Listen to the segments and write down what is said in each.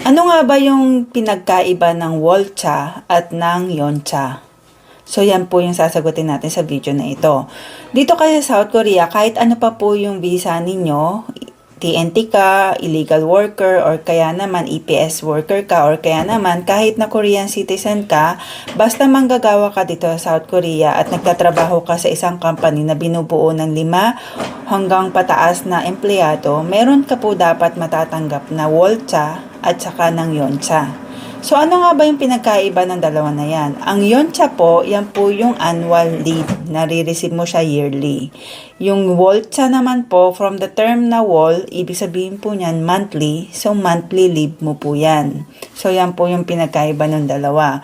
Ano nga ba yung pinagkaiba ng Wolcha at ng Yoncha? So yan po yung sasagutin natin sa video na ito. Dito kasi sa South Korea, kahit ano pa po yung visa ninyo, TNT ka, illegal worker, or kaya naman EPS worker ka, or kaya naman kahit na Korean citizen ka, basta manggagawa ka dito sa South Korea at nagtatrabaho ka sa isang company na binubuo ng lima hanggang pataas na empleyado, meron ka po dapat matatanggap na Wolcha at saka ng Yoncha. So ano nga ba yung pinagkaiba ng dalawa na yan? Ang Yoncha po, yan po yung annual leave. Nare-receive mo siya yearly. Yung Wolcha naman po, from the term na wall, ibig sabihin po niyan monthly. So monthly leave mo po yan. So yan po yung pinagkaiba ng dalawa.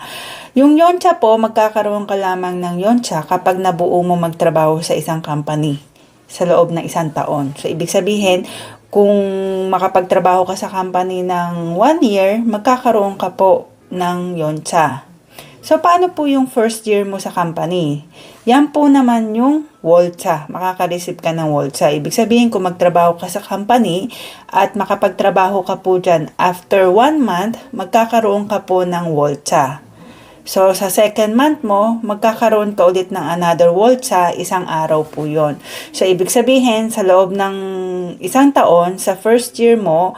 Yung Yoncha po, magkakaroon ka lamang ng Yoncha kapag nabuo mo magtrabaho sa isang company sa loob ng isang taon. So, ibig sabihin, kung makapagtrabaho ka sa company ng one year, magkakaroon ka po ng yoncha. So, paano po yung first year mo sa company? Yan po naman yung wolcha. Makaka-receive ka ng wolcha. Ibig sabihin, kung magtrabaho ka sa company at makapagtrabaho ka po dyan after one month, magkakaroon ka po ng wolcha. So, sa second month mo, magkakaroon ka ulit ng another wolcha, isang araw po yon. So, ibig sabihin, sa loob ng isang taon, sa first year mo,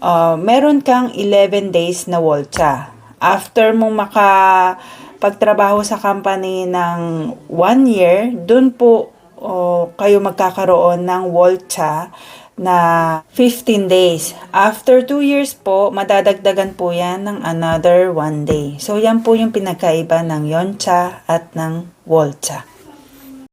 uh, meron kang 11 days na wolcha. After mo makapagtrabaho sa company ng one year, dun po uh, kayo magkakaroon ng wolcha na 15 days. After 2 years po, madadagdagan po yan ng another 1 day. So, yan po yung pinagkaiba ng Yoncha at ng Wolcha.